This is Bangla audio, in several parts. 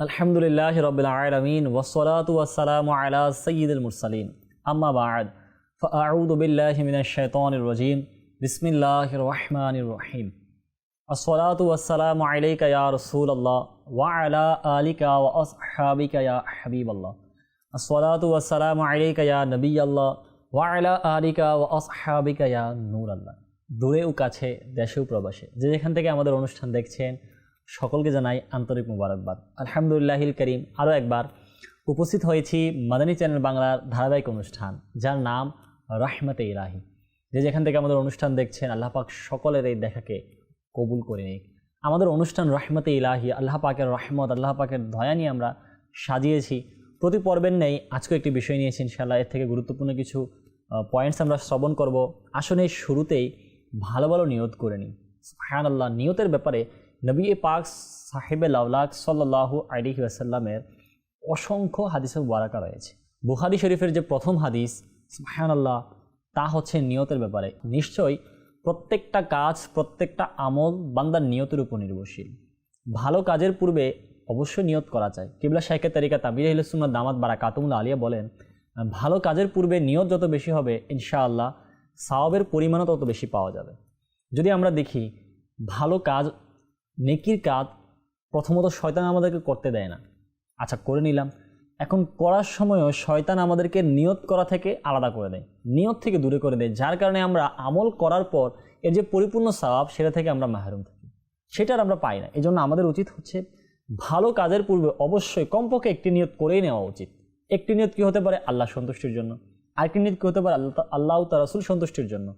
আলহামদুলিল্লাহ রবিল আলমিন ওসলাত ওয়াসালাম আলা সঈদুল মুরসালিন আম্মা বাদ فأعوذ بالله من الشيطان الرجيم بسم الله الرحمن الرحيم الصلاة والسلام عليك يا رسول الله وعلى آلك وأصحابك يا حبيب الله الصلاة والسلام عليك يا نبي الله وعلى آلك وأصحابك يا نور الله দূরে ও কাছে দেশে ও প্রবাসে যে যেখান থেকে আমাদের অনুষ্ঠান দেখছেন সকলকে জানাই আন্তরিক মুবারকবাদ। আলহামদুলিল্লাহিল করিম, আরও একবার উপস্থিত হয়েছি মাদানী চ্যানেল বাংলার ধারাবাহিক অনুষ্ঠান, যার নাম রাহমাতে ইলাহি। যে যেখান থেকে আমাদের অনুষ্ঠান দেখছেন, আল্লাহ পাক সকলের এই দেখাকে কবুল করে নিক। আমাদের অনুষ্ঠান রহমতে ইলাহি, আল্লাহ পাকের রহমত, আল্লাহ পাকের দয়া নিয়ে আমরা সাজিয়েছি। প্রতি পর্বের নেই আজকে একটি বিষয় নিয়েছি ইনশাআল্লাহ এর থেকে গুরুত্বপূর্ণ কিছু পয়েন্টস আমরা শ্রবণ করব। আসলে শুরুতেই ভালো ভালো নিয়ত করে নিই। হ্যাঁ আল্লাহ নিয়তের ব্যাপারে নবী পাক সাহেবে লাউলাক সাল্লাহু আলিহি আসাল্লামের অসংখ্য হাদিসের বারাকা রয়েছে। বুখারি শরীফের যে প্রথম হাদিস সুবহান আল্লাহ তা হচ্ছে নিয়তের ব্যাপারে। নিশ্চয়ই প্রত্যেকটা কাজ, প্রত্যেকটা আমল বান্দার নিয়তের উপর নির্ভরশীল। ভালো কাজের পূর্বে অবশ্যই নিয়ত করা চাই। কিবলা শাইকের তারিকা তাবির হিলসুল্লাহ দামাত বারা কাতুমুল্লা আলিয়া বলেন, ভালো কাজের পূর্বে নিয়ত যত বেশি হবে, ইনশাআল্লাহ, সাওয়াবের পরিমাণও তত বেশি পাওয়া যাবে। যদি আমরা দেখি, ভালো কাজ নেকির কাজ প্রথমত শয়তান আমাদেরকে করতে দেয় না। আচ্ছা করে নিলাম। এখন করার সময়ও শয়তান আমাদেরকে নিয়ত করা থেকে আলাদা করে দেয়। নিয়ত থেকে দূরে করে দেয়, যার কারণে আমরা আমল করার পর এর যে পরিপূর্ণ স্বভাব, সেটা থেকে আমরা মাহরুম থাকি। সেটার আমরা পাই না। এই জন্য আমাদের উচিত হচ্ছে ভালো কাজের পূর্বে অবশ্যই কমপক্ষে একটি নিয়ত করেই নেওয়া উচিত। একটি নিয়ত কী হতে পারে? আল্লাহ সন্তুষ্টির জন্য। আরেকটি নিয়ত কী হতে পারে? আল্লাহ আল্লাহ তারাসুল সন্তুষ্টির জন্য।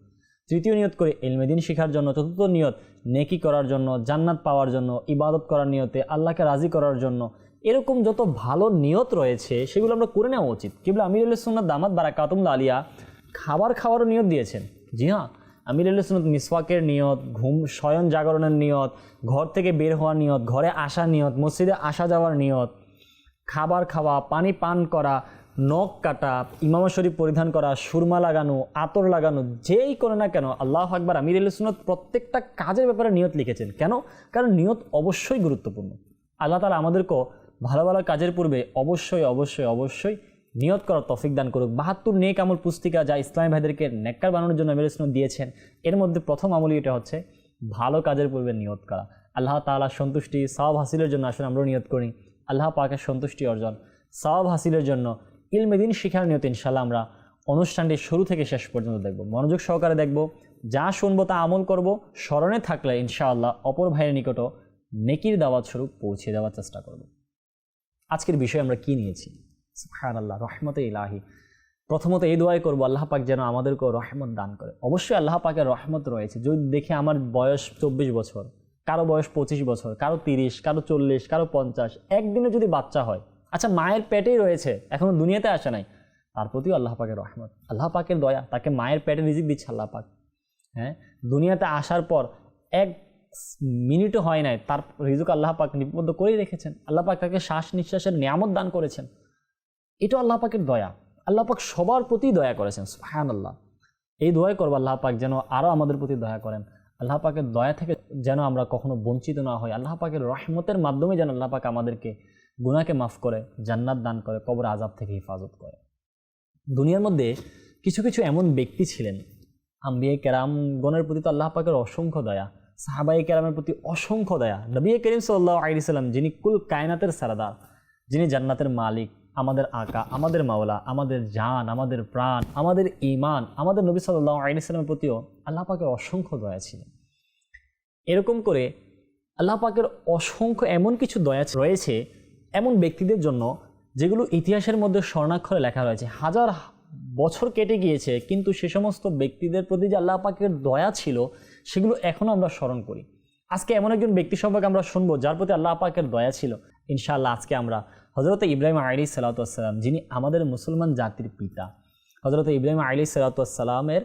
তৃতীয় নিয়ত করে এলমেদিন শেখার জন্য, চতুর্থ নিয়ত, নেকি করার জন্য, জান্নাত পাওয়ার জন্য, ইবাদত করার নিয়তে, আল্লাহকে রাজি করার জন্য। এরকম যত ভালো নিয়ত রয়েছে, সেগুলো আমরা করে নেওয়া উচিত। কিবলা আমির সুন্নাত, দামাত বারা কাতুমলা আলিয়া, খাবার খাওয়ারও নিয়ত দিয়েছেন। জি হ্যাঁ আমির সুন্নত মিসওয়াকের নিয়ত, ঘুম শয়ন জাগরণের নিয়ত, ঘর থেকে বের হওয়ার নিয়ত, ঘরে আসা নিয়ত, মসজিদে আসা যাওয়ার নিয়ত, খাবার খাওয়া, পানি পান করা নখ কাটা, ইমামা শরীফ পরিধান করা, সুরমা লাগানো, আতর লাগানো, যেই করে না কেন আল্লাহ আকবর, আমির সুনত প্রত্যেকটা কাজের ব্যাপারে নিয়ত লিখেছেন। কেন? কারণ নিয়ত অবশ্যই গুরুত্বপূর্ণ। আল্লাহ তালা আমাদেরকেও ভালো ভালো কাজের পূর্বে অবশ্যই অবশ্যই অবশ্যই নিয়ত করার তফিক দান করুক। বাহাত্তর নেক আমল পুস্তিকা যা ইসলামী ভাইদেরকে নেককার বানানোর জন্য আমির সুনত দিয়েছেন, এর মধ্যে প্রথম আমলই এটা হচ্ছে ভালো কাজের পূর্বে নিয়ত করা। আল্লাহ তালা সন্তুষ্টি সব হাসিলের জন্য আসলে আমরাও নিয়ত করি। আল্লাহ পাকের সন্তুষ্টি অর্জন সব হাসিলের জন্য ইলমেদিন শিখার নিয়ত ইনশাল্লাহ আমরা অনুষ্ঠানটি শুরু থেকে শেষ পর্যন্ত দেখব। মনোযোগ সহকারে দেখব, যা শুনব তা আমল করব, স্মরণে থাকলে ইনশাআল্লাহ অপর ভাইয়ের নিকটও নেকির দাওয়াত স্বরূপ পৌঁছে দেওয়ার চেষ্টা করব। আজকের বিষয় আমরা কি নিয়েছি? হান আল্লাহ রহমতে ইলাহি। প্রথমত এই দোয়াই করব, আল্লাহ পাক যেন আমাদেরকেও রহমত দান করে। অবশ্যই আল্লাহ পাকের রহমত রয়েছে। যদি দেখে আমার বয়স চব্বিশ বছর, কারও বয়স পঁচিশ বছর, কারও তিরিশ, কারও চল্লিশ, কারও পঞ্চাশ, একদিনে যদি বাচ্চা হয় আচ্ছা মায়ের পেটেই রয়েছে, এখনও দুনিয়াতে আসে নাই। তার প্রতিও আল্লাহ পাকের রহমত। আল্লাহ পাকের দয়া, তাকে মায়ের পেটে রিজিক দিচ্ছে আল্লাহ পাক। হ্যাঁ দুনিয়াতে আসার পর এক মিনিটও হয় নাই, তার রিজুক আল্লাহ পাক নিবদ্ধ করেই রেখেছেন। আল্লাহ পাক তাকে শ্বাস নিঃশ্বাসের নিয়ামত দান করেছেন। এটা আল্লাহ পাকের দয়া। আল্লাহ পাক সবার প্রতি দয়া করেছেন হ্যাঁ আল্লাহ এই দয়া করব আল্লাহ পাক যেন আরও আমাদের প্রতি দয়া করেন। আল্লাহ পাকের দয়া থেকে যেন আমরা কখনো বঞ্চিত না হই। আল্লাহ পাকের রহমতের মাধ্যমে যেন আল্লাহ পাক আমাদেরকে গুনাকে মাফ করে, জান্নাত দান করে, কবর আজাব থেকে হেফাজত করে। দুনিয়ার মধ্যে কিছু কিছু এমন ব্যক্তি ছিলেন, আম্বিয়ে কেরামগণের প্রতি তো আল্লাহ পাকের অসংখ্য দয়া সাহাবাই কেরামের প্রতি অসংখ্য দয়া। নবী করিম সাল্লাহ আলিসাল্লাম যিনি কুল কায়নাতের সারাদার, যিনি জান্নাতের মালিক, আমাদের আকা, আমাদের মাওলা, আমাদের জান, আমাদের প্রাণ, আমাদের ইমান আমাদের নবী সাল্লাহ আলিসাল্লামের প্রতিও আল্লাহ পাকের অসংখ্য দয়া ছিলেন। এরকম করে আল্লাহ পাকের অসংখ্য এমন কিছু দয়া রয়েছে এমন ব্যক্তিদের জন্য যেগুলো ইতিহাসের মধ্যে স্বর্ণাক্ষরে লেখা রয়েছে। হাজার বছর কেটে গিয়েছে, কিন্তু সে সমস্ত ব্যক্তিদের প্রতি যে আল্লাহ পাকের দয়া ছিল, সেগুলো এখনও আমরা স্মরণ করি। আজকে এমন একজন ব্যক্তি সম্পর্কে আমরা শুনব, যার প্রতি আল্লাহ পাকের দয়া ছিল। ইনশাআল্লাহ আজকে আমরা হজরত ইব্রাহিম আলী সালাতাম যিনি আমাদের মুসলমান জাতির পিতা হজরত ইব্রাহিম আলী সালাতামের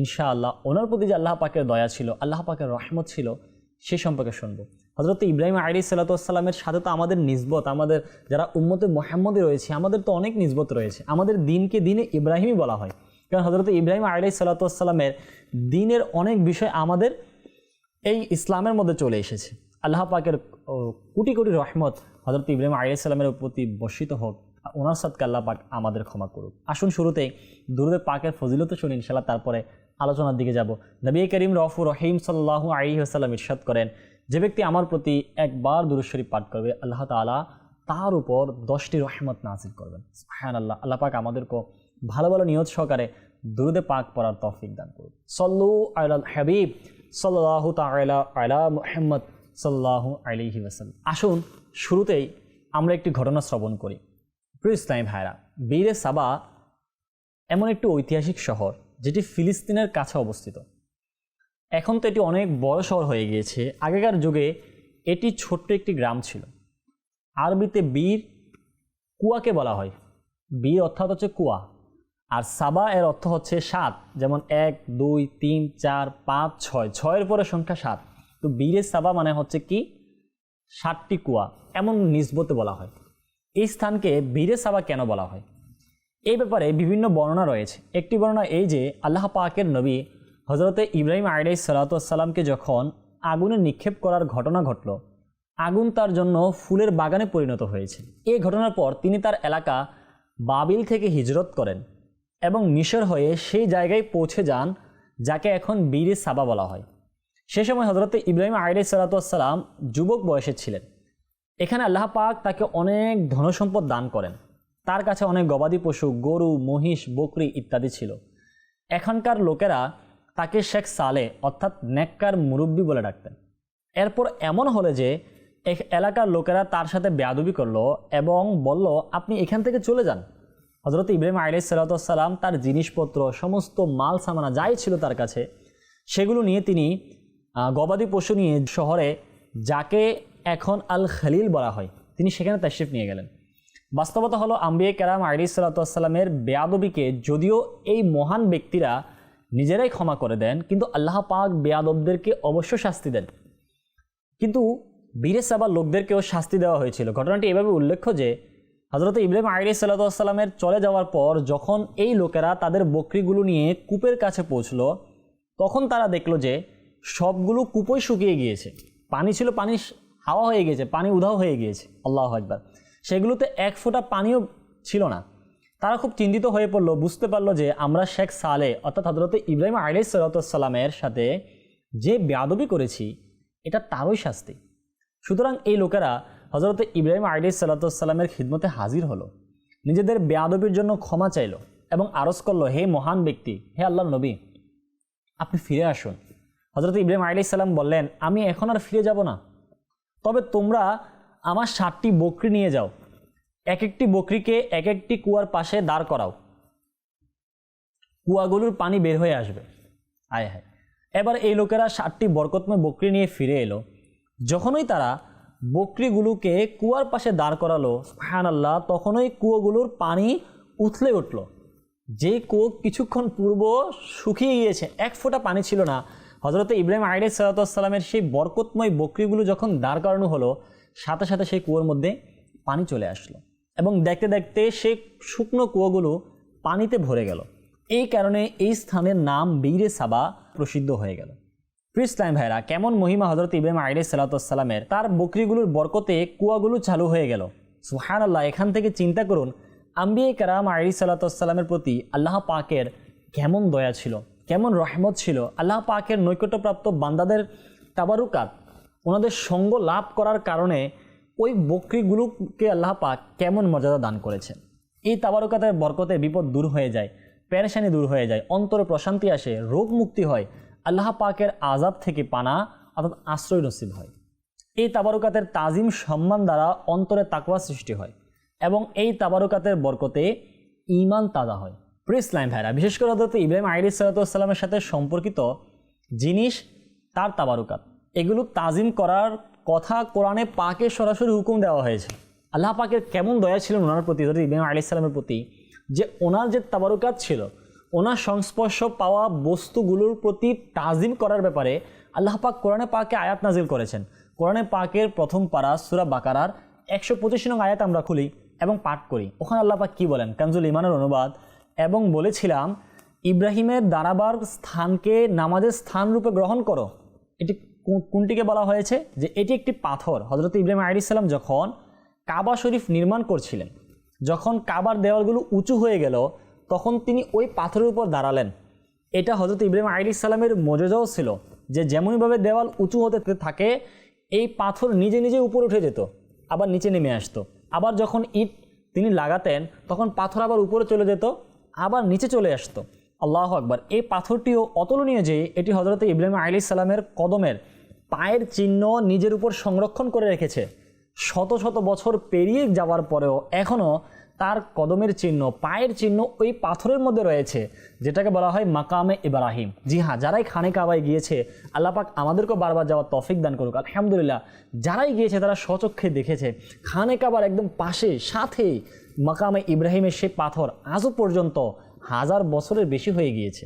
ইনশাআল্লাহ ওনার প্রতি যে আল্লাহ পাকের দয়া ছিল, আল্লাহ পাকের রহমত ছিল, সে সম্পর্কে শুনব। হজরত ইব্রাহিম আলী সাল্লাতামের সাথে তো আমাদের নিজবত আমাদের যারা উম্মতে মোহাম্মদে রয়েছে, আমাদের তো অনেক নিজবত রয়েছে। আমাদের দিনকে দিনে ইব্রাহিমই বলা হয়। কারণ হজরত ইব্রাহিম আলী সাল্লাতামের দিনের অনেক বিষয় আমাদের এই ইসলামের মধ্যে চলে এসেছে। আল্লাহ পাকের কোটি কোটি রহমত হজরত ইব্রাহিম আলাইসাল্লামের প্রতি বর্ষিত হোক ওনার সাথে আল্লাহ পাক আমাদের ক্ষমা করুক। আসুন শুরুতেই দুরুদে পাকের ফজিলত শুনি ইনশাল্লাহ তারপরে আলোচনার দিকে যাব। নবী করিম রফুর রহিম সাল্লাহ আলী আসাল্লাম ইরশাদ করেন যে ব্যক্তি আমার প্রতি একবার দুরুশ্বরী পাঠ করবে, আল্লাহ তালা তার উপর দশটি রহমত নাজিল করবেন। হ্যাঁ আল্লাহ আল্লাহ পাক আমাদেরকে ভালো ভালো নিয়ত সহকারে দুরুদে পাক পড়ার তৌফিক দান করুন। সল্লু আল হাবিব সাল্লাহ তালা আলা মোহাম্মদ সাল্লাহ আলিহি ওসাল্লাম আসুন, শুরুতেই আমরা একটি ঘটনা শ্রবণ করি। প্রিয় ইসলামী ভাইরা বীরে সাবা এমন একটি ঐতিহাসিক শহর যেটি ফিলিস্তিনের কাছে অবস্থিত। এখন তো এটি অনেক বড় শহর হয়ে গিয়েছে। আগেকার যুগে এটি ছোট্ট একটি গ্রাম ছিল। আরবিতে বীর কুয়াকে বলা হয়। বীর অর্থাৎ হচ্ছে কুয়া। আর সাবা এর অর্থ হচ্ছে সাত। যেমন এক, দুই, তিন, চার, পাঁচ, ছয়। ছয়ের পরে সংখ্যা সাত। তো বীরের সাবা মানে হচ্ছে কি? সাতটি কুয়া, এমন নিসবতে বলা হয়। এই স্থানকে বীরে সাবা কেন বলা হয়? এই ব্যাপারে বিভিন্ন বর্ণনা রয়েছে। একটি বর্ণনা এই যে আল্লাহ পাকের নবী হজরতে ইব্রাহিম আইডাই সালাতামকে যখন আগুনে নিক্ষেপ করার ঘটনা ঘটল, আগুন তার জন্য ফুলের বাগানে পরিণত হয়েছে। এই ঘটনার পর তিনি তার এলাকা বাবিল থেকে হিজরত করেন এবং মিশর হয়ে সেই জায়গায় পৌঁছে যান, যাকে এখন বীরে সাবা বলা হয়। সে সময় হজরতে ইব্রাহিম আইডাই সালাতাম যুবক বয়সে ছিলেন। এখানে আল্লাহ পাক তাকে অনেক ধনসম্পদ দান করেন। তার কাছে অনেক গবাদি পশু, গরু, মহিষ, বকরি ইত্যাদি ছিল। এখানকার লোকেরা তাকে শেখ সালে, অর্থাৎ নেককার মুরব্বী বলে ডাকতেন। এরপর এমন হলে যে এক এলাকার লোকেরা তার সাথে বেয়াদবি করল এবং বলল, আপনি এখান থেকে চলে যান। হজরত ইব্রাহিম আলাই সালাতাম তার জিনিসপত্র, সমস্ত মাল সামানা যাই ছিল তার কাছে, সেগুলো নিয়ে তিনি গবাদি পশু নিয়ে শহরে, যাকে এখন আল খালিল বলা হয়, তিনি সেখানে তাশরিফ নিয়ে গেলেন। বাস্তবতা হলো, আম্বিয়া কেরাম আলী সাল্লাতামের বেয়াদবিকে যদিও এই মহান ব্যক্তিরা নিজেরাই ক্ষমা করে দেন, কিন্তু আল্লাহ পাক বেয়াদবদেরকে অবশ্য শাস্তি দেন। কিন্তু বীরে সাবার লোকদেরকেও শাস্তি দেওয়া হয়েছিল। ঘটনাটি এভাবে উল্লেখ্য যে হজরত ইব্রাহিম আলী সাল্লাতামের চলে যাওয়ার পর যখন এই লোকেরা তাদের বকরিগুলো নিয়ে কূপের কাছে পৌঁছলো, তখন তারা দেখল যে, সবগুলো কূপই শুকিয়ে গিয়েছে। পানি ছিল, পানি হাওয়া হয়ে গিয়েছে, পানি উধাও হয়ে গিয়েছে। আল্লাহ একবার সেগুলোতে এক ফোঁটা পানিও ছিল না। তারা খুব চিন্তিত হয়ে পড়ল, বুঝতে পারল যে আমরা শেখ সালে, অর্থাৎ হজরত ইব্রাহিম আলী সাল্লাতামের সাথে যে বেয়াদবি করেছি, এটা তারই শাস্তি। সুতরাং এই লোকেরা হজরত ইব্রাহিম আলী সাল্লাতামের খিদমতে হাজির হলো। নিজেদের বেয়াদবির জন্য ক্ষমা চাইল এবং আরজ করল, হে মহান ব্যক্তি, হে আল্লাহ নবী, আপনি ফিরে আসুন। হজরত ইব্রাহিম আলী সাল্লাম বললেন, আমি এখন আর ফিরে যাব না। তবে তোমরা আমার ষাটটি বকরি নিয়ে যাও এক একটি বকরিকে এক একটি কুয়ার পাশে দাঁড় করাও। কুয়াগুলোর পানি বের হয়ে আসবে। আয় হায়। এবার এই লোকেরা ষাটটি বরকতময় বকরি নিয়ে ফিরে এলো। যখনই তারা বকরিগুলোকে কুয়ার পাশে দাঁড় করালো হ্যান আল্লাহ তখনই কুয়োগুলোর পানি উথলে উঠল। যে কুয়ো কিছুক্ষণ পূর্ব শুকিয়ে গিয়েছে, এক ফোঁটা পানি ছিল না। হজরত ইব্রাহিম আইডে সালাতামের সেই বরকতময় বকরিগুলো যখন দাঁড় করানো হলো, সাথে সাথে সেই কুয়োর মধ্যে পানি চলে আসলো। এবং দেখতে দেখতে সে শুকনো কুয়োগুলো পানিতে ভরে গেল। এই কারণে এই স্থানের নাম বীরে সাবা প্রসিদ্ধ হয়ে গেল। প্রিসলাম ভাইরা, কেমন মহিমা হজরত ইব্রাহিম আইডে সালাতামের তার বকরিগুলোর বরকতে কুয়াগুলো চালু হয়ে গেল। সুহান আল্লাহ এখান থেকে চিন্তা করুন, আম্বিয়ে কারাম আলী সাল্লাতামের প্রতি আল্লাহ পাকের কেমন দয়া ছিল, কেমন রহমত ছিল। আল্লাহ পাকের নৈকট্যপ্রাপ্ত বান্দাদের তাবারুকাত, ওনাদের সঙ্গ লাভ করার কারণে ওই বকরিগুলোকে আল্লাহ পাক কেমন মর্যাদা দান করেছেন? এই তাবারকাতের বরকতে বিপদ দূর হয়ে যায় প্যারেশানি দূর হয়ে যায়, অন্তরে প্রশান্তি আসে, রোগ মুক্তি হয়, আল্লাহ পাকের আজাব থেকে পানা, অর্থাৎ আশ্রয় নসিব হয়। এই তাবারকাতের তাজিম সম্মান দ্বারা অন্তরে তাকওয়া সৃষ্টি হয় এবং এই তাবারকাতের বরকতে ইমান তাজা হয়। প্রিসলাম ভাইরা, বিশেষ করে হজরত ইব্রাহিম আইরি সালাতামের সাথে সম্পর্কিত জিনিস, তার তাবারুকাত। এগুলো তাজিম করার কথা কোরআনে পাকে সরাসরি হুকুম দেওয়া হয়েছে। আল্লাহ পাকের কেমন দয়া ছিল ওনার প্রতি হজরত ইব্রাহিম আলি সালামের প্রতি, যে ওনার যে তাবারুকাত ছিল, ওনার সংস্পর্শ পাওয়া বস্তুগুলোর প্রতি তাজিম করার ব্যাপারে আল্লাহ পাক কোরআনে পাকে আয়াত নাজিল করেছেন। কোরআনে পাকের প্রথম পারা সুরা বাকারার একশো পঁচিশ নং আয়াত আমরা খুলি এবং পাঠ করি। ওখানে আল্লাহ পাক কী বলেন? কানজুল ইমানের অনুবাদ, এবং বলেছিলাম, ইব্রাহিমের দাঁড়াবার স্থানকে নামাজের স্থান রূপে গ্রহণ করো। এটি কোনটিকে বলা হয়েছে? যে এটি একটি পাথর। হজরত ইব্রাহিম আলী সাল্লাম যখন কাবা শরীফ নির্মাণ করছিলেন, যখন কাবার দেওয়ালগুলো উঁচু হয়ে গেল, তখন তিনি ওই পাথরের উপর দাঁড়ালেন। এটা হজরত ইব্রাহিম আলী ইসলামের মজেজাও ছিল যে যেমনইভাবে দেওয়াল উঁচু হতে থাকে, এই পাথর নিজে নিজে উপরে উঠে যেত, আবার নিচে নেমে আসতো। আবার যখন ইট তিনি লাগাতেন, তখন পাথর আবার উপরে চলে যেত, আবার নিচে চলে আসতো। আল্লাহ আকবার। এই পাথরটিও অতুলনীয় যে এটি হজরত ইব্রাহিম আলী সালামের কদমের পায়ের চিহ্ন নিজের উপর সংরক্ষণ করে রেখেছে। শত শত বছর পেরিয়ে যাওয়ার পরেও এখনও তার কদমের চিহ্ন, পায়ের চিহ্ন ওই পাথরের মধ্যে রয়েছে, যেটাকে বলা হয় মাকামে ইব্রাহিম। জি হ্যাঁ যারাই খানে কাবায় গিয়েছে আল্লাপাক আমাদেরকেও বারবার যাওয়ার তফিক দান করুক। আলহামদুলিল্লাহ, যারাই গিয়েছে তারা স্বচক্ষে দেখেছে। খানে কাবার একদম পাশে, সাথেই মাকামে ইব্রাহিমের সেই পাথর আজও পর্যন্ত হাজার বছরের বেশি হয়ে গিয়েছে।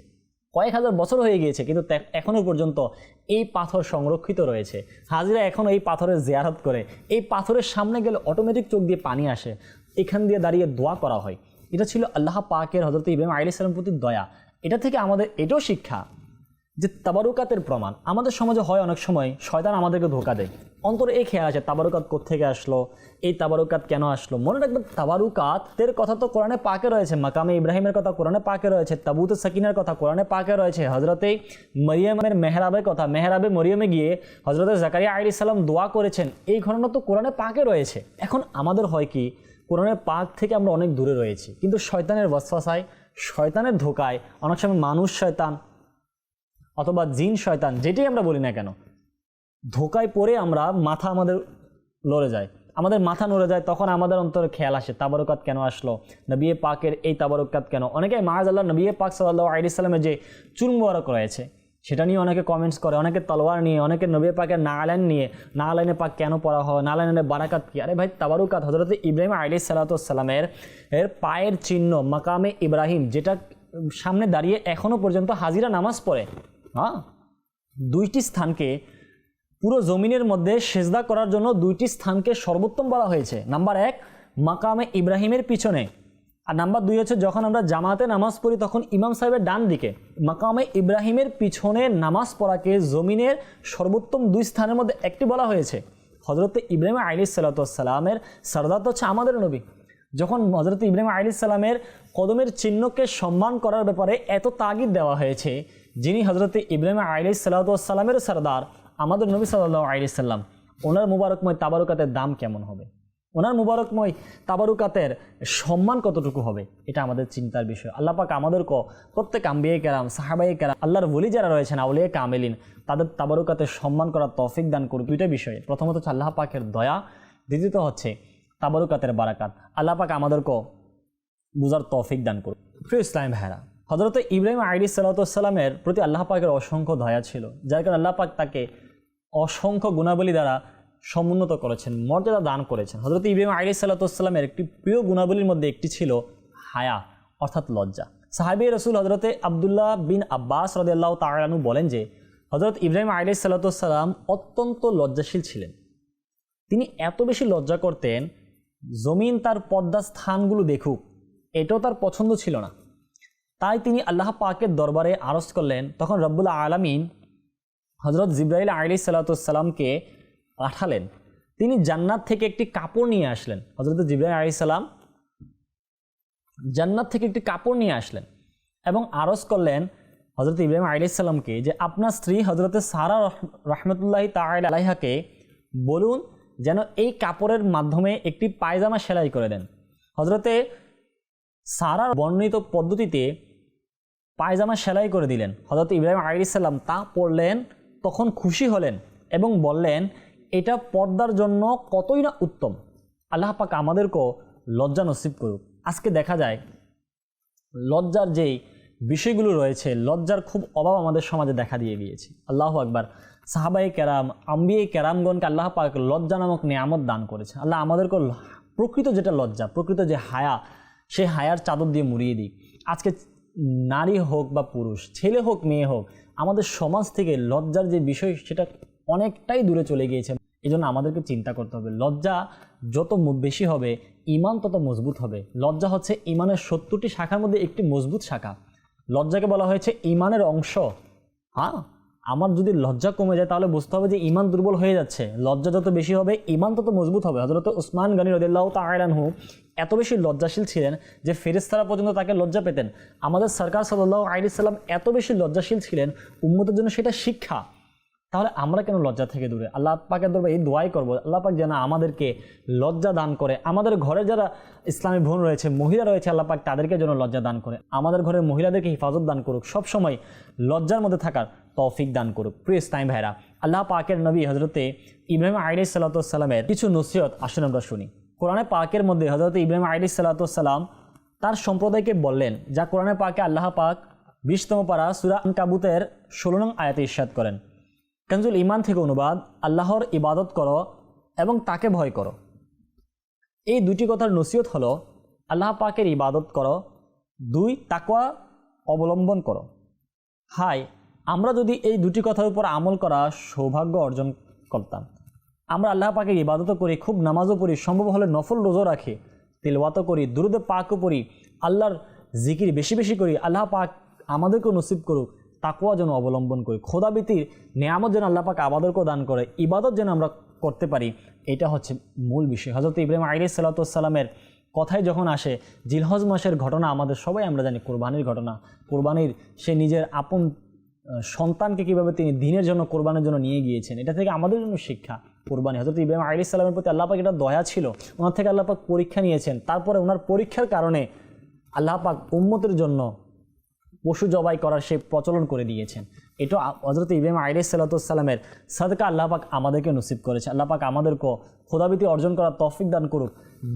কয়েক হাজার বছর হয়ে গিয়েছে, কিন্তু এখনও পর্যন্ত এই পাথর সংরক্ষিত রয়েছে। হাজিরা এখনও এই পাথরের জেয়ারত করে। এই পাথরের সামনে গেলে অটোমেটিক চোখ দিয়ে পানি আসে। এখান দিয়ে দাঁড়িয়ে দোয়া করা হয়। এটা ছিল আল্লাহ পাকের হজরত ইব্রাহিম আলি সালাম প্রতি দয়া। এটা থেকে আমাদের এটাও শিক্ষা। যে তাবারুকাতের প্রমাণ। আমাদের সমাজে হয় অনেক সময় শয়তান আমাদেরকে ধোকা দেয়। অন্তরে এই খেয়াল আছে, তাবারুকাত কোথেকে আসলো? এই তাবারুকাত কেন আসলো? মনে রাখবেন, তাবারুকাতের কথা তো কোরআনে পাকে রয়েছে, মাকামে ইব্রাহিমের কথা কোরআনে পাকে রয়েছে, তাবুত সাকিনের কথা কোরআনে পাকে রয়েছে হজরতে মরিয়মের মেহরাবের কথা, মেহরাবে মরিয়মে গিয়ে হজরতে জাকারিয়া আলী সালাম দোয়া করেছেন, এই ঘটনা তো কোরআনে পাকে রয়েছে। এখন আমাদের হয় কি, কোরআনের পাক থেকে আমরা অনেক দূরে রয়েছি, কিন্তু শয়তানের বসফাসায় শয়তানের ধোকায় অনেক সময় মানুষ শয়তান অথবা জিন শয়তান, যেটাই আমরা বলি না কেন, ধোকায় পড়ে আমরা মাথা আমাদের লড়ে যায়। আমাদের মাথা নড়ে যায়, তখন আমাদের অন্তরে খেয়াল আসে, তাবারকাত কেন আসলো? নবিয়ে পাকের এই তাবারকাত কেন? অনেকে মাহাজ আল্লাহ নবিয়ে পাক সাল্লাহ আলিয়াল্লামের যে চুল মুবারক রয়েছে, সেটা নিয়ে অনেকে কমেন্টস করে, অনেকে তলোয়ার নিয়ে, অনেকে নবিয়ে পাকের নাগালাইন নিয়ে নাগালাইনে পাক কেন পড়া হয় নাগালাইনের বারাকাত কি? আরে ভাই, তাবারুকাত হজরত ইব্রাহিম আলী সাল্লাতামের এর পায়ের চিহ্ন, মাকামে ইব্রাহিম, যেটা সামনে দাঁড়িয়ে এখনও পর্যন্ত হাজিরা নামাজ পড়ে হ্যাঁ? দুইটি স্থানকে পুরো জমিনের মধ্যে সেজদা করার জন্য দুইটি স্থানকে সর্বোত্তম বলা হয়েছে। নাম্বার এক, মাকামে ইব্রাহিমের পিছনে। আর নাম্বার দুই হচ্ছে, যখন আমরা জামাতে নামাজ পড়ি, তখন ইমাম সাহেবের ডান দিকে। মাকামে ইব্রাহিমের পিছনে নামাজ পড়াকে জমিনের সর্বোত্তম দুই স্থানের মধ্যে একটি বলা হয়েছে। হজরত ইব্রাহিম আলী সাল্লাতামের সরদার তো হচ্ছে আমাদের নবী। যখন হজরত ইব্রাহিম আলী সালামের কদমের চিহ্নকে সম্মান করার ব্যাপারে এত তাগিদ দেওয়া হয়েছে যিনি হজরত ইব্রাহিম আলী সাল্লাতামের সরদার, আমাদের নবী সাল্লাহ আলী সাল্লাম, ওনার মুবারকময় তাবারুকাতের দাম কেমন হবে? ওনার মুবারকময় তাবারুকাতের সম্মান কতটুকু হবে? এটা আমাদের চিন্তার বিষয়। আল্লাহ পাক আমাদেরকে প্রত্যেক আম্বিয়ে কেরাম সাহাবাই কেরাম, আল্লাহর বলি যারা রয়েছেন, আউলিয়া কামেলিন, তাদের তাবারুকাতের সম্মান করার তফিক দান করুক। দুইটা বিষয়ে। প্রথমত হচ্ছে আল্লাহ পাকের দয়া, দ্বিতীয়ত হচ্ছে তাবারুকাতের বারাকাত। আল্লাহ পাক আমাদেরকে বুঝার তৌফিক দান করুক। প্রিয় ইসলাম ভাইরা হজরত ইব্রাহিম আইডি সাল্লাতামের প্রতি আল্লাহ পাকের অসংখ্য দয়া ছিল, যার কারণে আল্লাহ পাক তাকে অসংখ্য গুণাবলী দ্বারা সমুন্নত করেছেন, মর্যাদা দান করেছেন। হজরত ইব্রাহিম আইডি সাল্লাতামের একটি প্রিয় গুণাবলীর মধ্যে একটি ছিল হায়া, অর্থাৎ লজ্জা। সাহাবি রসুল হজরতে আবদুল্লাহ বিন আব্বাস রদাল্লাহ তালানু বলেন যে হজরত ইব্রাহিম আইডি সাল্লাতাম অত্যন্ত লজ্জাশীল ছিলেন। তিনি এত বেশি লজ্জা করতেন, জমিন তার পদ্মা স্থানগুলো দেখুক, এটাও তার পছন্দ ছিল না। তাই তিনি আল্লাহ পাকের দরবারে আরজ করলেন। তখন রব্বুল্লা আলমিন হজরত জিব্রাইল আলী সাল্লাতামকে পাঠালেন। তিনি জান্নাত থেকে একটি কাপড় নিয়ে আসলেন। হজরত জিব্রাইল আলী সাল্লাম জান্নাত থেকে একটি কাপড় নিয়ে আসলেন এবং আরজ করলেন হজরত ইব্রাহিম আলাইসাল্লামকে যে আপনার স্ত্রী হজরত সারা রহমতুল্লাহ তাল আলাইহাকে বলুন যেন এই কাপড়ের মাধ্যমে একটি পায়জামা সেলাই করে দেন। হজরতে সারার বর্ণিত পদ্ধতিতে পায়জামা সেলাই করে দিলেন। হজরত ইব্রাহিম আলাইসাল্লাম তা পড়লেন, তখন খুশি হলেন এবং বললেন, এটা পর্দার জন্য কতই না উত্তম। আল্লাহ পাক আমাদেরকেও লজ্জা নসিব করুক। আজকে দেখা যায়, লজ্জার যেই বিষয়গুলো রয়েছে, লজ্জার খুব অভাব আমাদের সমাজে দেখা দিয়ে গিয়েছে। আল্লাহ আকবার। সাহাবাই কেরাম, আম্বিয়ে ক্যারামগণকে আল্লাহ পাক লজ্জা নামক নিয়ামত দান করেছে। আল্লাহ আমাদেরকে প্রকৃত যেটা লজ্জা, প্রকৃত যে হায়া, সেই হায়ার চাদর দিয়ে মুড়িয়ে দিই আজকে নারী হোক বা পুরুষ, ছেলে হোক, মেয়ে হোক, আমাদের সমাজ থেকে লজ্জার যে বিষয়, সেটা অনেকটাই দূরে চলে গিয়েছে। এই জন্য আমাদেরকে চিন্তা করতে হবে। লজ্জা যত বেশি হবে, ইমান তত মজবুত হবে। লজ্জা হচ্ছে ইমানের সত্তরটি শাখার মধ্যে একটি মজবুত শাখা। লজ্জাকে বলা হয়েছে ইমানের অংশ। হ্যাঁ? আমার যদি লজ্জা কমে যায়, তাহলে বুঝতে হবে যে ইমান দুর্বল হয়ে যাচ্ছে। লজ্জা যত বেশি হবে ইমান তত মজবুত হবে। হজরত উসমান গানি রদিল্লাহ তাহু এত বেশি লজ্জাশীল ছিলেন যে ফেরেস্তারা পর্যন্ত তাকে লজ্জা পেতেন। আমাদের সরকার সাল্লাহ আলিসাল্লাম এত বেশি লজ্জাশীল ছিলেন, উম্মতের জন্য সেটা শিক্ষা। তাহলে আমরা কেন লজ্জা থেকে দূরে? আল্লাহ পাকের দরবার এই দোয়াই করব, আল্লাহ পাক যেন আমাদেরকে লজ্জা দান করে। আমাদের ঘরে যারা ইসলামী বোন রয়েছে, মহিলা রয়েছে, আল্লাহ পাক তাদেরকে যেন লজ্জা দান করে। আমাদের ঘরের মহিলাদেরকে হেফাজত দান করুক। সব সময় লজ্জার মধ্যে থাকার। তৌফিক দান করুক। প্রিয় ইসলামী ভাইরা, আল্লাহ পাকের নবী হজরতে ইব্রাহিম আইলি সাল্লাতামের কিছু নসিহত আসুন আমরা শুনি। কোরআনে পাকের মধ্যে হজরত ইব্রাহিম আইলি সাল্লাতাম তার সম্প্রদায়কে বললেন, যা কোরআনে পাকে আল্লাহ পাক বিশতম পারা সুরা কাবুতের ষোলো নং আয়াতে ইস্বাদ করেন। কানজুল ইমান থেকে অনুবাদ, আল্লাহর ইবাদত করো এবং তাকে ভয় করো। এই দুটি কথার নসিহত হলো, আল্লাহ পাকের ইবাদত করো। দুই, তাকওয়া অবলম্বন করো। হাই আমরা যদি এই দুটি কথার উপর আমল করা সৌভাগ্য অর্জন করতাম। আমরা আল্লাহ পাকে ইবাদতও করি, খুব নামাজও পড়ি, সম্ভব হলে নফল রোজও রাখি তিলওয়াতও করি, দুরুদে পাকও পড়ি, আল্লাহর জিকির বেশি বেশি করি, আল্লাহ পাক আমাদেরকেও নসিব করুক তাকুয়া যেন অবলম্বন করি খোদাবিতির নেয়ামত যেন আল্লাহ পাক আমাদেরকেও দান করে, ইবাদত যেন আমরা করতে পারি, এটা হচ্ছে মূল বিষয়। হজরত ইব্রাহিম আইলি সাল্লাতামের কথায় যখন আসে, জিলহজ মাসের ঘটনা আমাদের সবাই আমরা জানি, কোরবানির ঘটনা, কোরবানির সে নিজের আপন সন্তানকে কীভাবে তিনি দিনের জন্য, কোরবানের জন্য নিয়ে গিয়েছেন, এটা থেকে আমাদের জন্য শিক্ষা, কোরবানি। হজরত ইব্রাহিম আলী সাল্লামের প্রতি আল্লাপাক এটা দয়া ছিল, ওনার থেকে আল্লাপাক পরীক্ষা নিয়েছেন। তারপরে ওনার পরীক্ষার কারণে আল্লাপাক উম্মতের জন্য পশু জবাই করার সে প্রচলন করে দিয়েছেন। এটা হজরত ইব্রাহিম আইলিস সাল্লাতামের সাদকা আল্লাপাক আমাদেরকে নসিব করেছে। আল্লাপাক আমাদেরকে খোদাবিতি অর্জন করার তফিক দান করুক,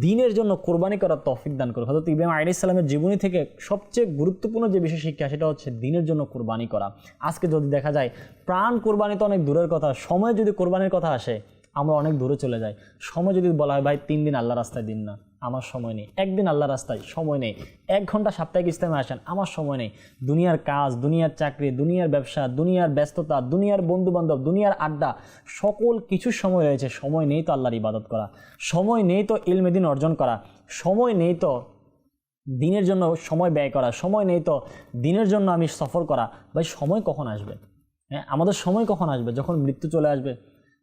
দিনের জন্য কোরবানি করার তফিক দান করুক। হজরত ইব্রাহিম আইলিস সাল্লামের জীবনী থেকে সবচেয়ে গুরুত্বপূর্ণ যে বিষয় শিক্ষা, সেটা হচ্ছে দিনের জন্য কোরবানি করা। আজকে যদি দেখা যায়, প্রাণ কোরবানি তো অনেক দূরের কথা, সময় যদি কোরবানির কথা আসে আমরা অনেক দূরে চলে যাই। সময় যদি বলা হয়, ভাই, তিন দিন আল্লাহ রাস্তায় দিন না, আমার সময় নেই। একদিন আল্লাহ রাস্তায় সময় নেই। এক ঘণ্টা সাপ্তাহিক ইসলামে আসেন, আমার সময় নেই। দুনিয়ার কাজ, দুনিয়ার চাকরি, দুনিয়ার ব্যবসা, দুনিয়ার ব্যস্ততা, দুনিয়ার বন্ধুবান্ধব, দুনিয়ার আড্ডা, সকল কিছু সময় রয়েছে। সময় নেই তো আল্লাহর ইবাদত করা। সময় নেই তো ইলমেদিন অর্জন করা। সময় নেই তো দিনের জন্য সময় ব্যয় করা। সময় নেই তো দিনের জন্য আমি সফর করা। ভাই, সময় কখন আসবে? হ্যাঁ আমাদের সময় কখন আসবে? যখন মৃত্যু চলে আসবে।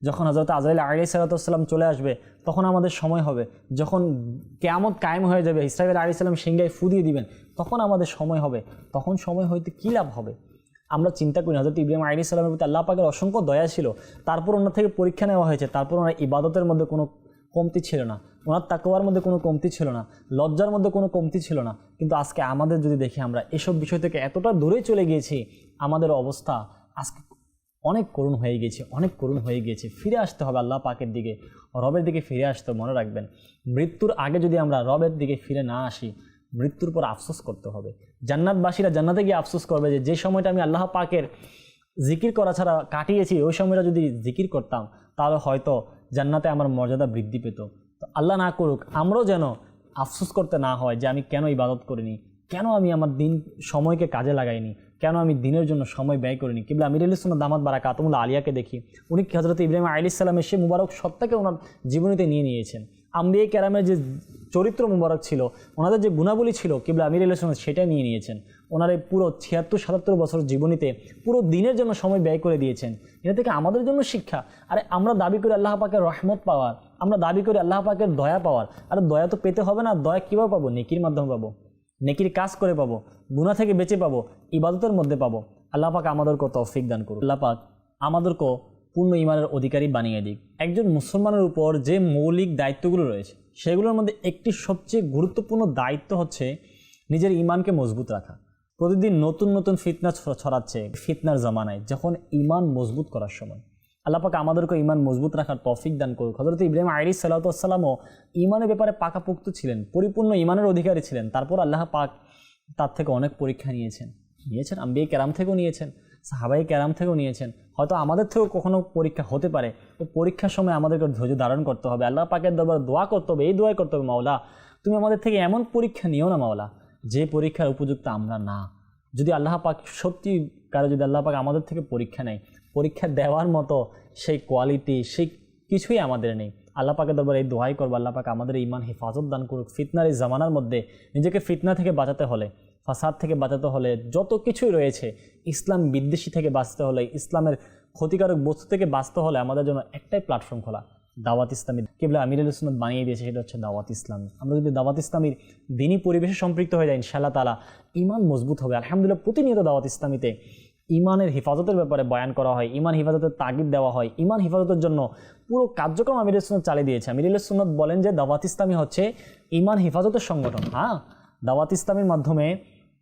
যখন হজরত আজরাইল আলী সালাতাম চলে আসবে, তখন আমাদের সময় হবে। যখন কেয়ামত কায়েম হয়ে যাবে ইসরাইল আলী সাল্লাম সিংগায় ফু দিয়ে দিবেন, তখন আমাদের সময় হবে। তখন সময় হইতে কী লাভ হবে? আমরা চিন্তা করি হজরত ইব্রাহিম আলী সাল্লামের প্রতি আল্লাহ পাকের অসংখ্য দয়া ছিল। তারপর ওনার থেকে পরীক্ষা নেওয়া হয়েছে। তারপর ওনার ইবাদতের মধ্যে কোনো কমতি ছিল না। ওনার তাকোয়ার মধ্যে কোনো কমতি ছিল না। লজ্জার মধ্যে কোনো কমতি ছিল না। কিন্তু আজকে আমাদের যদি দেখি আমরা, এসব বিষয় থেকে এতটা দূরে চলে গিয়েছি, আমাদের অবস্থা আজকে অনেক করুণ হয়ে গেছে, অনেক করুণ হয়ে গিয়েছে ফিরে আসতে হবে আল্লাহ পাকের দিকে, রবের দিকে ফিরে আসতে মনে রাখবেন। মৃত্যুর আগে যদি আমরা রবের দিকে ফিরে না আসি, মৃত্যুর পর আফসোস করতে হবে। জান্নাতবাসীরা জান্নাতে গিয়ে আফসোস করবে যে যে সময়টা আমি আল্লাহ পাকের জিকির করা ছাড়া কাটিয়েছি, ওই সময়টা যদি জিকির করতাম, তাহলে হয়তো জান্নাতে আমার মর্যাদা বৃদ্ধি পেত। তো আল্লাহ না করুক, আমরাও যেন আফসোস করতে না হয় যে, আমি কেন ইবাদত করিনি? কেন আমি আমার দিন সময়কে কাজে লাগাইনি? কেন আমি দিনের জন্য সময় ব্যয় করিনি? কিংবা আমির আলিসুল্লাহ দামাদ বারা কাতমুল্লা আলিয়াকে দেখি। উনি হজরত ইব্রাহিম আলী ইসলামের সে মুবারক সত্তাকে ওনার জীবনীতে নিয়ে নিয়েছেন। আম্বিয়া ক্যারামের যে চরিত্র মুবারক ছিল, ওনাদের যে গুণাবলী ছিল কিংবা আমির আলী ইসলাম সেটা নিয়ে নিয়েছেন। ওনার পুরো ছিয়াত্তর, সাতাত্তর বছর জীবনীতে পুরো দিনের জন্য সময় ব্যয় করে দিয়েছেন। এটা থেকে আমাদের জন্য শিক্ষা। আরে আমরা দাবি করি আল্লাহ পাকের রহমত পাওয়ার, আমরা দাবি করি আল্লাহ পাকের দয়া পাওয়ার। আর দয়া তো পেতে হবে না, দয়া কীভাবে পাবো? নেকির মাধ্যমে পাবো। নেকির কাজ করে পাবো গুণা থেকে বেঁচে পাবো, ইবাদতের মধ্যে পাবো। আল্লাহ পাক আমাদেরকে তৌফিক দান করুন আল্লাহ পাক আমাদেরকে পূর্ণ ইমানের অধিকারী বানিয়ে দিক। একজন মুসলমানের উপর যে মৌলিক দায়িত্বগুলো রয়েছে, সেগুলোর মধ্যে একটি সবচেয়ে গুরুত্বপূর্ণ দায়িত্ব হচ্ছে নিজের ইমানকে মজবুত রাখা। প্রতিদিন নতুন নতুন ফিতনা ছড়াচ্ছে ফিতনার জামানায়, যখন ইমান মজবুত করার সময়। আল্লাহ পাক আমাদেরকে ইমান মজবুত রাখার তফিক দান করুক। হজরত ইব্রাহিম আইরি সাল্লাতামও ইমানের ব্যাপারে পাকাপোক্ত ছিলেন, পরিপূর্ণ ইমানের অধিকারী ছিলেন। তারপর আল্লাহ পাক তার থেকে অনেক পরীক্ষা নিয়েছেন। নিয়েছেন, আম্বিয়া ক্যারাম থেকেও নিয়েছেন সাহাবাই ক্যারাম থেকেও নিয়েছেন। হয়তো আমাদের থেকেও কখনো পরীক্ষা হতে পারে, তো পরীক্ষার সময় আমাদেরকে ধৈর্য ধারণ করতে হবে। আল্লাহ পাকের দরবার দোয়া করতে হবে, এই দোয়াই করতে হবে, মাওলা, তুমি আমাদের থেকে এমন পরীক্ষা নিও না, মাওলা, যে পরীক্ষার উপযুক্ত আমরা না। যদি আল্লাহ পাক সত্যি কারও যদি আল্লাহ পাক আমাদের থেকে পরীক্ষা নেয় পরীক্ষা দেওয়ার মতো সেই কোয়ালিটি সেই কিছুই আমাদের নেই। আল্লাহ পাকের দরবার এই দোয়াই করব, আল্লাহ পাক আমাদের ইমান হেফাজত দান করুক। ফিতনার এই জামানার মধ্যে নিজেকে ফিতনা থেকে বাঁচাতে হলে, ফাসাদ থেকে বাঁচাতে হলে যত কিছুই রয়েছে, ইসলাম বিদ্বেষী থেকে বাঁচতে হলে, ইসলামের ক্ষতিকারক বস্তু থেকে বাঁচতে হলে আমাদের জন্য একটাই প্ল্যাটফর্ম খোলা, দাওয়াত ইসলামী। কেবল আমিরুল ইসলাম বানিয়ে দিয়েছে, সেটা হচ্ছে দাওয়াত ইসলামী। আমরা যদি দাওয়াত ইসলামীর দিনই পরিবেশে সম্পৃক্ত হয়ে যাই, ইনশাআল্লাহ তালা ইমান মজবুত হবে। আলহামদুলিল্লাহ প্রতিনিয়ত দাওয়াত ইসলামীতে ইমানের হেফাজতের ব্যাপারে বয়ান করা হয়, ইমান হেফাজতের তাগিদ দেওয়া হয়, ইমান হেফাজতের জন্য পুরো কার্যক্রম আমির সুন্নত চালিয়ে দিয়েছে। আমির সুন্নত বলেন যে দাওয়াত ইসলামী হচ্ছে ইমান হেফাজতের সংগঠন। হ্যাঁ দাওয়াত ইসলামীর মাধ্যমে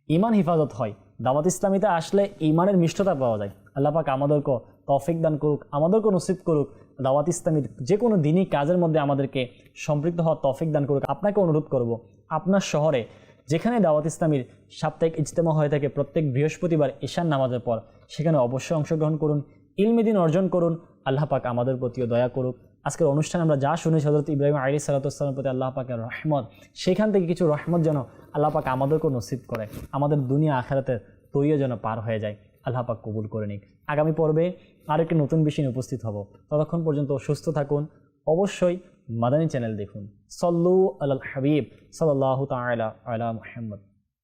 ইমান হেফাজত হয়। দাওয়াত ইসলামীতে আসলে ইমানের মিষ্টতা পাওয়া যায়। আল্লাহ পাক আমাদেরকে তৌফিক দান করুক, আমাদেরকে নসিব করুক, দাওয়াত ইসলামীর যে কোনো দিনই কাজের মধ্যে আমাদেরকে সম্পৃক্ত হওয়ার তফিক দান করুক। আপনাকে অনুরোধ করব, আপনার শহরে যেখানে দাওয়াত ইসলামীর সাপ্তাহিক ইজতেমা হয়ে থাকে প্রত্যেক বৃহস্পতিবার ঈশান নামাজের পর, সেখানে অবশ্যই অংশগ্রহণ করুন ইলমেদিন অর্জন করুন, আল্লাহ পাক আমাদের প্রতিও দয়া করুক। আজকের অনুষ্ঠানে আমরা যা শুনেছি হজরত ইব্রাহিম আলী সালাতামের প্রতি আল্লাহ পাকের রহমত, সেখান থেকে কিছু রহমত যেন আল্লাহ পাক আমাদেরকেও নসিব করে, আমাদের দুনিয়া আখেরাতের তৈরিও যেন পার হয়ে যায়, আল্লাহ পাক কবুল করে নিক। আগামী পর্বে আরেকটি নতুন বিষয় উপস্থিত হব। ততক্ষণ পর্যন্ত সুস্থ থাকুন। অবশ্যই মাদানী চ্যানেল দেখুন সল্লু আল হাবিব সাল্লাহ তালা আলা মুহাম্মদ